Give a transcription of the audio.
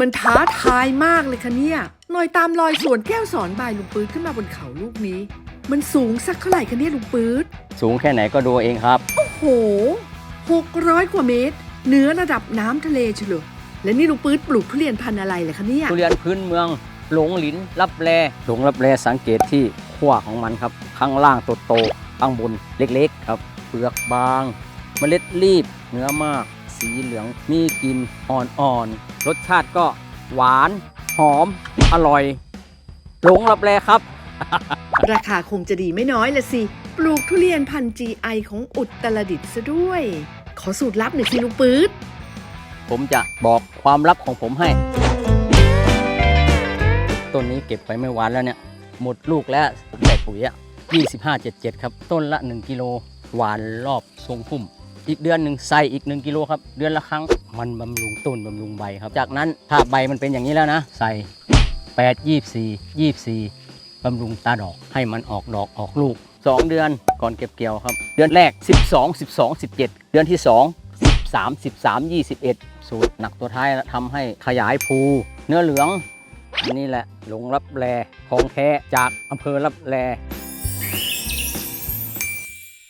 มันท้าทายมากเลยค่ะเนี่ยหน่อยตามรอยสวนแก้วสอนบายลุงปื๊ดขึ้นมาบนเขาลูกนี้ มันสูงสักเท่าไหร่คะเนี่ยลุงปื๊ด สูงแค่ไหนก็ดูเองครับ โอ้โหหกร้อยกว่าเมตรเหนือระดับน้ำทะเลเฉลยและนี่ลุงปื๊ดปลูกทุเรียนพันธุ์อะไรเลยคะเนี่ย ทุเรียนพื้นเมืองหลงหลินรับแลหลงรับแลสังเกตที่ขั้วของมันครับ ข้างล่างโตๆข้างบนเล็กๆ ครับ เปลือกบาง เมล็ดรีบเนื้อมาก สีเหลืองมีกลิ่นอ่อนๆ รสชาติก็หวาน หอม อร่อย หลงรับแลครับ ราคาคงจะดีไม่น้อยละสิ ปลูกทุเรียนพันธุ์ GI ของอุตรดิตถ์ซะด้วย ขอสูตรลับหน่อยสิลุงปื๊ด ผมจะบอกความลับของผมให้ ต้นนี้เก็บไปไม่หวานแล้วเนี่ย หมดลูกแล้วผมใส่ปุ๋ยอะ2577 ครับ ต้นละ 1 กิโล หวานรอบทรงพุ่ม อีกเดือนหนึ่งใส่อีก 1 กิโลครับ เดือนละครั้งมันบำรุงต้นบำรุงใบครับ จากนั้นถ้าใบมันเป็นอย่างนี้แล้วนะ ใส่ 8 24 24บำรุงตาดอกให้มันออกดอกออกลูก 2 เดือนก่อนเก็บเกี่ยวครับ เดือนแรก 12 12 17 เดือนที่ 2 13 13 21 สูตรหนักตัวท้ายทำให้ขยายภูเนื้อเหลืองอันนี้แหละหลงรับแลของแท้จากอำเภอรับแล